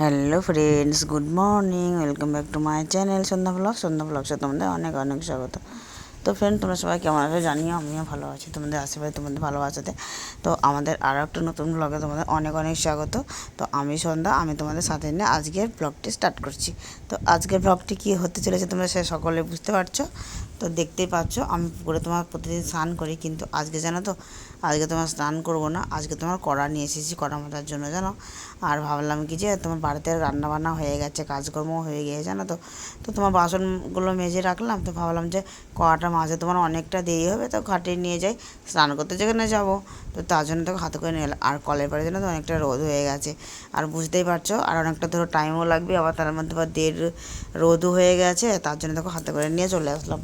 Hello friends good morning welcome back to my channel Sandhya blog Sandhya ব্লগসে তোমাদের অনেক অনেক স্বাগত। তো ফ্রেন্ড তোমরা সবাই কেমন আছো? জানিও, আমিও ভালো আছি, তোমাদের আশেপাশে তোমাদের ভালোবাসাতে। তো আমাদের আরও একটা নতুন ব্লগে তোমাদের অনেক অনেক স্বাগত। তো আমি সন্ধ্যা, আমি তোমাদের সাথে নিয়ে আজকের ব্লগটি স্টার্ট করছি। তো আজকের ব্লগটি কী হতে চলেছে তোমরা সে সকলে বুঝতে পারছ? তো দেখতেই পাচ্ছ, আমি পুকুরে তোমার প্রতিদিন স্নান করি, কিন্তু আজকে জানো তো, আজকে তোমার স্নান করব না, আজকে তোমার কড়া নিয়ে এসেছি কড়া মাথার জন্য, জানো? আর ভাবলাম কি যে তোমার বাড়িতে রান্না বান্না হয়ে গেছে কাজকর্ম হয়ে গিয়েছে, জানো তো? তো তোমার বাসনগুলো মেজে রাখলাম, তো ভাবলাম যে কড়াটা মাঝে তোমার অনেকটা দেরি হবে, তো ঘাটে নিয়ে যাই, স্নান করতে যেখানে যাব, তো তার জন্য তো হাতে করে নিয়ে। আর কলের পাড়ের জন্য তো অনেকটা রোদ হয়ে গেছে, আর বুঝতেই পারছ, আর অনেকটা ধরো টাইমও লাগবে, আবার তার মধ্যে আবার দেড় রোদও হয়ে গেছে, তার জন্য দেখো হাতে করে নিয়ে চলে আসলাম।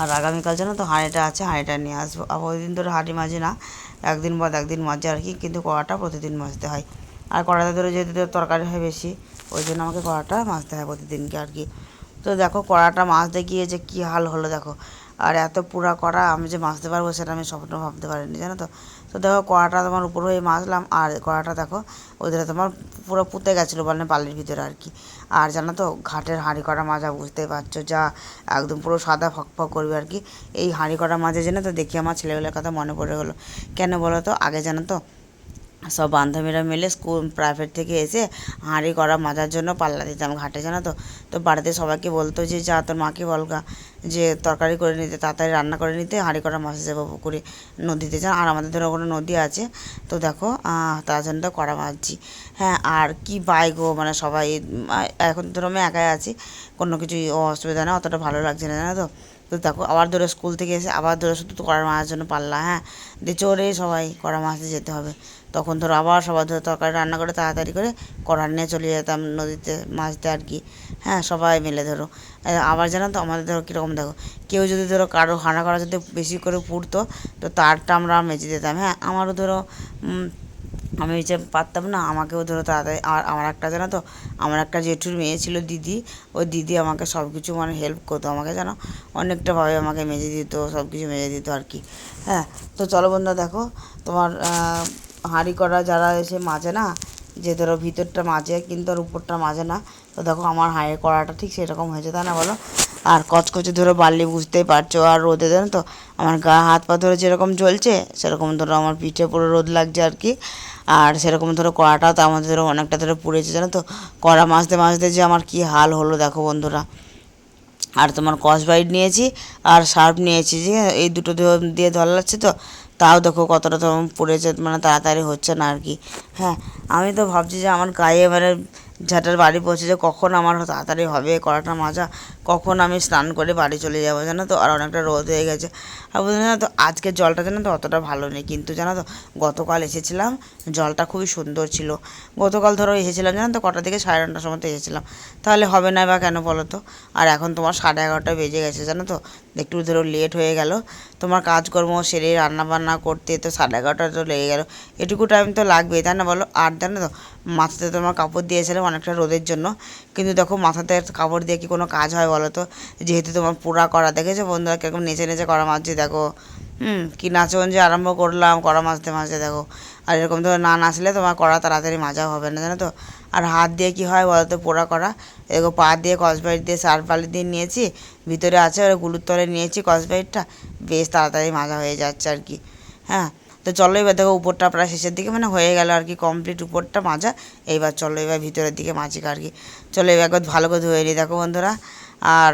আর আগামীকাল জানো তো হাঁড়িটা আছে, হাঁড়িটা নিয়ে আসব। আর প্রতিদিন ধরে হাঁড়ি মাঝে না, একদিন বাদ একদিন মাঝে আর কি, কিন্তু কড়াটা প্রতিদিন মাজতে হয়। আর কড়াতে ধরে যেহেতু তোর তরকারি হয় বেশি, ওই জন্য আমাকে কড়াটা মাজতে হয় প্রতিদিনকে আর কি। তো দেখো কড়াটা মাজতে গিয়ে যে কী হাল হলো দেখো। আর এত পুরা কড়া আমি যে মাজতে পারব সেটা আমি স্বপ্ন ভাবতে পারিনি, জানো তো? তো দেখো কড়াটা তোমার উপর হয়ে মাজলাম, আর কড়াটা দেখো ওদের তোমার পুরো পুঁতে গেছিল বলেন পালের ভিতরে আর কি। আর জানো তো ঘাটের হাঁড়ি কটা মাজা বুঝতেই পারছ, যা একদম পুরো সাদা ফক ফক করবে আর কি। এই হাঁড়ি কটা মাঝে জেনে তো দেখি আমার ছেলেবেলার কথা মনে পড়ে গেলো। কেন বলো তো? আগে জানো তো সব বান্ধবীরা মিলে স্কুল প্রাইভেট থেকে এসে হাঁড়ি করা মাজার জন্য পাল্লা দিতাম ঘাটে, জানো তো? তো বাড়িতে সবাইকে বলতো যে, যা, তোর মাকে বলগা যে তরকারি করে নিতে, তাড়াতাড়ি রান্না করে নিতে, হাঁড়ি করা মাছ যাব পুকুরে, নদীতে। যান আর আমাদের ধরো কোনো নদী আছে, তো দেখো তার জন্য তো কড়া মাছছি হ্যাঁ আর কি গো মানে সবাই এখন ধরো আমি একাই আছি, কোনো কিছুই অসুবিধা না, অতটা ভালো লাগছে না, জানো তো? তো দেখো, আবার ধরো স্কুল থেকে এসে আবার ধরো শুধু তো কড়া মাছের জন্য পারলা হ্যাঁ? দিয়ে চোরে সবাই কড়া মাছতে যেতে হবে। তখন ধরো আবার সবার ধরো তরকারি রান্না করে তাড়াতাড়ি করে কড়া নিয়ে চলে যেতাম নদীতে মাছতে আর কি হ্যাঁ? সবাই মিলে ধরো। আবার জানো তো আমাদের ধরো কীরকম দেখো, কেউ যদি ধরো কারও হানা করা যদি বেশি করে পুড়তো তো তারটা আমরা মেজে দিতাম হ্যাঁ? আমারও ধরো আমি যে পারতাম না, আমাকেও ধরো তাড়াতাড়ি, আর আমার একটা জানো তো, আমার একটা জেঠুর মেয়ে ছিল দিদি ওই দিদি আমাকে সব কিছু মানে হেল্প করতো, আমাকে জানো অনেকটাভাবে আমাকে মেজে দিত সব কিছু মেজে দিত আর কি। হ্যাঁ তো চলো বন্ধুরা দেখো, তোমার হাঁড়ি করা যারা এসে মাজে না, যে ধরো ভিতরটা মাজে কিন্তু আর উপরটা মাজে না, তো দেখো আমার হাঁড়ি করাটা ঠিক সেরকম হয়েছে, তাই না বলো? আর কচকচে ধরো বালি বুঝতেই পারছ, আর রোদে দেন তো, আমার গা হাত পা ধরে যেরকম জ্বলছে, সেরকম ধরো আমার পিঠে পুরো রোদ লাগছে আর কি। আর সেরকম ধরো কড়াটাও তো আমাদের ধরো অনেকটা ধরো পুড়েছে, জানো তো? কড়া মাজতে মাজতে যে আমার কি হাল হলো দেখো বন্ধুরা। আর তোমার কসবাইট নিয়েছি আর শার্প নিয়েছি, যে এই দুটো দিয়ে- ধরা লাগছে তো? তাও দেখো কতটা তো পড়েছে মানে তাড়াতাড়ি হচ্ছে না আর কি। হ্যাঁ আমি তো ভাবছি যে আমার গায়ে মানে ঝাঁটার বাড়ি পৌঁছে যে কখন আমার তাড়াতাড়ি হবে, কড়াটা মাজা, কখন আমি স্নান করে বাড়ি চলে যাব, জানো তো? আর অনেকটা রোদ হয়ে গেছে। আর বলছি জানো তো আজকের জলটা জানো তো অতটা ভালো নেই, কিন্তু জানো তো, গতকাল এসেছিলাম, জলটা খুবই সুন্দর ছিল। গতকাল ধরো এসেছিলাম, জানো তো, কটা থেকে সাড়ে নটার সময় এসেছিলাম। তাহলে হবে না বা কেন বলো তো? আর এখন তোমার সাড়ে এগারোটা বেজে গেছে, জানো তো? একটু ধরো লেট হয়ে গেল। তোমার কাজকর্ম সেরে রান্না বান্না করতে তো সাড়ে এগারোটা তো লেগে গেল। এটুকু টাইম তো লাগবেই, তাই না বলো? আর জানো তো, মাথাতে তোমার কাপড় দিয়েছিলাম অনেকটা রোদের জন্য। কিন্তু দেখো মাথাতে কাপড় দিয়ে কি কোনো কাজ হয় বলো তো? যেহেতু তোমার পোড়া করা, দেখেছ বন্ধুরা? কীরকম নেচে নেচে করা মাছছি দেখো। হুম, কি নাচন যে আরম্ভ করলাম কড়া মাছতে মাছতে দেখো। আর এরকম ধরো না নাচলে তোমার কড়া তাড়াতাড়ি মাজা হবে না, জানো তো? আর হাত দিয়ে কি হয় বলো তো পোড়া করা? এগো পা দিয়ে কসবাইট দিয়ে সার্ফ বালি দিয়ে নিয়েছি, ভিতরে আছে ওই গুলুর তলে নিয়েছি কসবাইটটা, বেশ তাড়াতাড়ি মাজা হয়ে যাচ্ছে আর কি। হ্যাঁ তো চলো এবার দেখো উপরটা প্রায় শেষের দিকে মানে হয়ে গেল আর কি কমপ্লিট উপরটা মাজা। এইবার চলো এবার ভিতরের দিকে মাজিক আর কি। চলো এবার একবার ভালো করে ধুয়ে নিই, দেখো বন্ধুরা। আর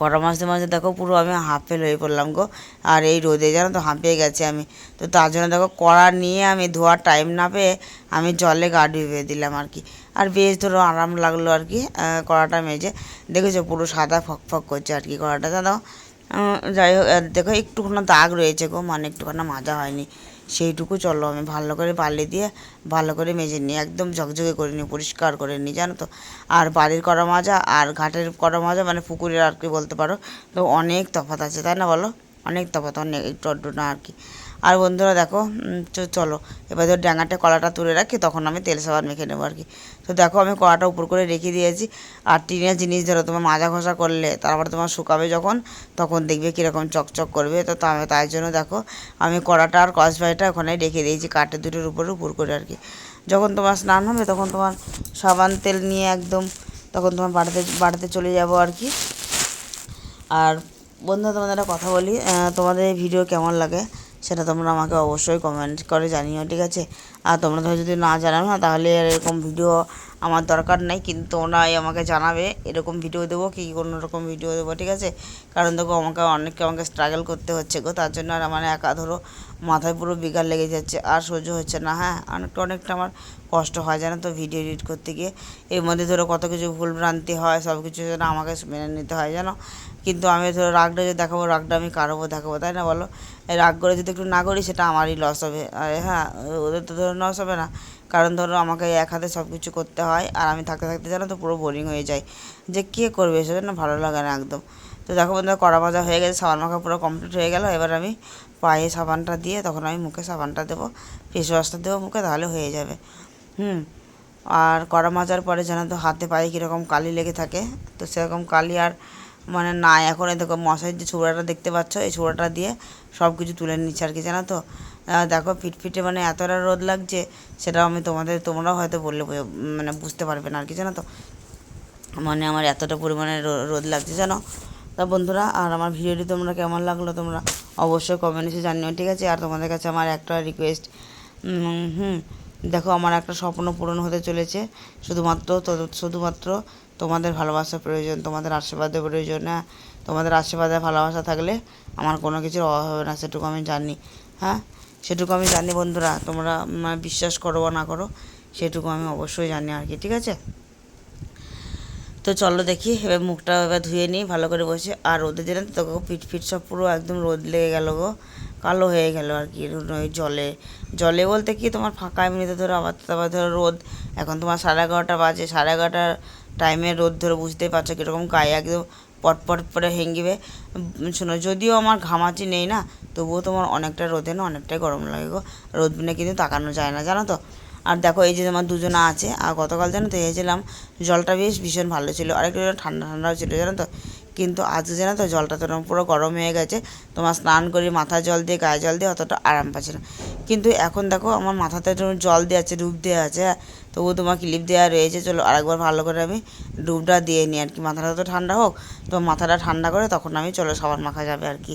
কটা মাসে মাঝে দেখো পুরো আমি হাঁফেল হয়ে পড়লাম গো। আর এই রোদে জানো তো হাঁপিয়ে গেছি আমি। তো তার জন্য দেখো কড়া নিয়ে আমি ধোয়ার টাইম না পেয়ে আমি জলে গা ডুবিয়ে দিলাম আর কি। আর বেশ ধরো আরাম লাগল আর কি কড়াটা মেজে। দেখেছ পুরো সাদা ফক ফক করছে আর কি কড়াটা দাদা যাই হোক দেখো একটুখানি দাগ রয়েছে গো মানে একটুখানি মাজা হয়নি। সেইটুকু চলো আমি ভালো করে বালি দিয়ে ভালো করে মেজে নিই, একদম ঝকঝকে করে নিই, পরিষ্কার করে নিই, জানো তো। আর বাড়ির করা মাজা আর ঘাটের করা মাজা মানে পুকুরের আর কি বলতে পারো, তো অনেক তফাৎ আছে, তাই না বলো? অনেক তফাৎ, অনেক একটু না আর কি। আর বন্ধুরা দেখো চলো, এবার ধর ড্যাঙাটে কলাটা তুলে রাখি, তখন আমি তেল সাবান মেখে নেব আর কি। তো দেখো, আমি কড়াটা উপর করে রেখে দিয়েছি, আর টিনের জিনিস ধরো, তোমার মাজা ঘষা করলে, তারপরে তোমার শুকাবে যখন, তখন দেখবে কীরকম চকচক করবে, তো তাই জন্য দেখো, আমি কড়াটা আর কসবাইটা ওখানে রেখে দিয়েছি, কাঠের দুটোর উপরে উপর করে আর কি। যখন তোমার স্নান হবে, তখন তোমার সাবান তেল নিয়ে একদম, তখন তোমার বাড়িতে বাড়িতে চলে যাব আর কি। আর বন্ধুরা, তোমাদের কথা বলি তোমাদের ভিডিও কেমন লাগে? সেটা তোমরা আমাকে অবশ্যই কমেন্ট করে জানিও, ঠিক আছে? আর তোমরা যদি না জানাও না, তাহলে এরকম ভিডিও আমার দরকার নাই, কিন্তু ওনাই আমাকে জানাবে, এরকম ভিডিও দেবো কি কোনো রকম ভিডিও দেবো, ঠিক আছে? কারণ দেখো, আমাকে অনেককে আমাকে স্ট্রাগল করতে হচ্ছে গো, তার জন্য আর আমার একা ধরো, মাথায় পুরো বিকার লেগে যাচ্ছে, আর সহ্য হচ্ছে না হ্যাঁ? অনেকটা অনেকটা আমার কষ্ট হয়, জানো তো ভিডিও এডিট করতে গিয়ে। এর মধ্যে ধরো, কত কিছু ভুল ভ্রান্তি হয়, সব কিছু যেন আমাকে মেনে নিতে হয়, জানো? কিন্তু আমি ধরো, রাগটা যদি দেখাবো, রাগটা আমি কারও দেখাবো, তাই না বলো? রাগ করে যদি একটু না করি, সেটা আমারই লস হবে। আর হ্যাঁ ওদের তো ধরো লস হবে না। কারণ ধরো আমাকে এক হাতে সব কিছু করতে হয়, আর আমি থাকতে থাকতে জানো তো পুরো বোরিং হয়ে যায়। যে কে করবে সেটা না ভালো লাগে না একদম। তো দেখো বন্ধুরা কড়া ভাজা হয়ে গেছে, সাবান মাখা পুরো কমপ্লিট হয়ে গেল। এবার আমি পায়ে সাবানটা দিয়ে তখন আমি মুখে সাবানটা দেবো। ফেস ওয়াশটা দেবো মুখে, তাহলে হয়ে যাবে। হুম, আর কড়া মাজার পরে যেন তো হাতে পায়ে কীরকম কালি লেগে থাকে। তো সেরকম কালি আর মানে না এখন দেখো মশারির যে ছুড়াটা দেখতে পাচ্ছ, এই ছুড়াটা দিয়ে সব কিছু তুলে নিচ্ছে আর কি, জানো তো? দেখো, ফিটফিটে মানে এতটা রোদ লাগছে সেটা আমি তোমাদের, তোমরাও হয়তো বললে মানে বুঝতে পারবে না আর কি, জানো তো? মানে আমার এতটা পরিমাণে রোদ লাগছে, জানো? তা বন্ধুরা, আর আমার ভিডিওটি তোমরা কেমন লাগল তোমরা অবশ্যই কমেন্টসে জানিও, ঠিক আছে? আর তোমাদের কাছে আমার একটা রিকোয়েস্ট হুম, দেখো, আমার একটা স্বপ্ন পূরণ হতে চলেছে, শুধুমাত্র শুধুমাত্র তোমাদের ভালোবাসা প্রয়োজন, তোমাদের আশীর্বাদের প্রয়োজন হ্যাঁ? তোমাদের আশীর্বাদে ভালোবাসা থাকলে আমার কোনো কিছুর অভাব হবে না, সেটুকু আমি জানি হ্যাঁ? সেটুকু আমি জানি বন্ধুরা, তোমরা মানে বিশ্বাস করো বা না করো, সেটুকু আমি অবশ্যই জানি আর কি, ঠিক আছে? তো চলো দেখি, এবার মুখটা এবার ধুয়ে নিই, ভালো করে বসে। আর রোদে দিলেন তো পিঠ ফিট সব পুরো একদম রোদ লেগে গেল গো, কালো হয়ে গেল আর কি ওই জলে। জলে বলতে কি তোমার ফাঁকা, এমনিতে ধরো আবার তারপর ধরো রোদ। এখন তোমার সাড়ে এগারোটা বাজে, সাড়ে এগারোটার টাইমে রোদ ধরো, বুঝতেই পারছ কীরকম গায়ে একদম পটপট করে হেঙ্গিবে। শোনো, যদিও আমার ঘামাচি নেই না, তবুও তোমার অনেকটা রোদে না, অনেকটাই গরম লাগে গো। রোদ বিনে কিন্তু তাকানো যায় না, জানো তো? আর দেখো, এই যে আমার দুজনা আছে, আর গতকাল জানো তো এসেছিলাম জলটা বেশ ভীষণ ভালো ছিল আর একটু ঠান্ডা ঠান্ডাও ছিল, জানো তো? কিন্তু আজকে জানো তো জলটা তো পুরো গরম হয়ে গেছে, তোমার স্নান করে মাথা জল দিয়ে, গায়ে জল দিয়ে অতটা আরাম পাচ্ছে না। কিন্তু এখন দেখো আমার মাথাতে জল দেওয়া আছে, ডুব দেওয়া আছে, তবুও তোমার ক্লিপ দেওয়া রয়েছে, চলো আরেকবার ভালো করে আমি ডুবটা দিয়ে নিই আর কি। মাথাটা তো ঠান্ডা হোক, তো মাথাটা ঠান্ডা করে তখন আমি চলো সাবান মাখা যাবে আর কি।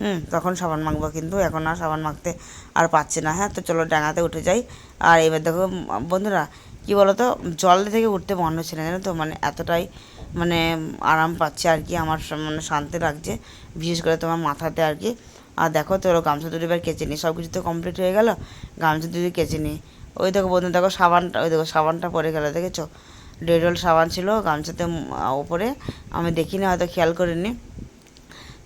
হুম, তখন সাবান মাখবো কিন্তু এখন আর সাবান মাখতে আর পাচ্ছি না হ্যাঁ তো চলো ডাঙাতে উঠে যাই। আর এবার দেখো, বন্ধুরা কী বলো তো জল থেকে উঠতে মন হচ্ছে না, জানো তো? মানে এতটাই মানে আরাম পাচ্ছে আর কি, আমার মানে শান্তি লাগছে, বিশেষ করে তোমার মাথাতে আর কি। আর দেখো তোর গামছা দুটো এবার কেচে নিই সব কিছু তো কমপ্লিট হয়ে গেল, গামছা দুটো কেচে নিই ওই দেখো বন্ধু দেখো সাবানটা, ওই দেখো সাবানটা পরে গেল, দেখেছ? ডেটল সাবান ছিল গামছাতে ওপরে। আমি দেখিনি, হয়তো খেয়াল করিনি।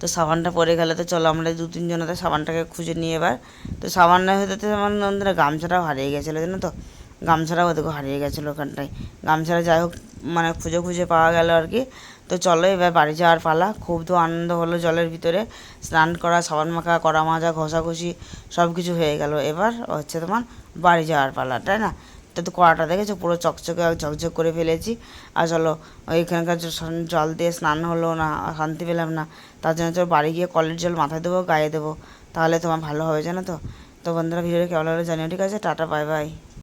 তো সাবানটা পরে গেলে, তো চলো আমরা দু তিনজনে সাবানটাকে খুঁজে নিয়ে এবার। তো সাবানের হতে আমার নন্দরা গামছাটাও হারিয়ে গেছিল, জানো তো? গামছাটাও ওদেরকে হারিয়ে গেছিল ওখানটায়। গামছাটা যাই হোক মানে খুঁজে খুঁজে পাওয়া গেল আর কি। তো চলো এবার বাড়ি যাওয়ার পালা। খুব তো আনন্দ হলো জলের ভিতরে। স্নান করা, সাবান মাখা, কড়া মাজা, ঘষাঘষি সব কিছু হয়ে গেল। এবার হচ্ছে তোমার বাড়ি যাওয়ার পালা, তাই না? তো তো কড়াটা দেখেছ? পুরো চকচকে, ঝকঝক করে ফেলেছি। আর চলো, ওইখানকার জল দিয়ে স্নান হলো না, শান্তি পেলাম না। তার জন্য চলো বাড়ি গিয়ে কলের জল মাথায় দেবো, গায়ে দেবো। তাহলে তোমার ভালো হবে, জানো তো? তো বন্ধুরা, ভিডিওটা কেমন লাগল জানিও, ঠিক আছে? Ta-ta, bye bye.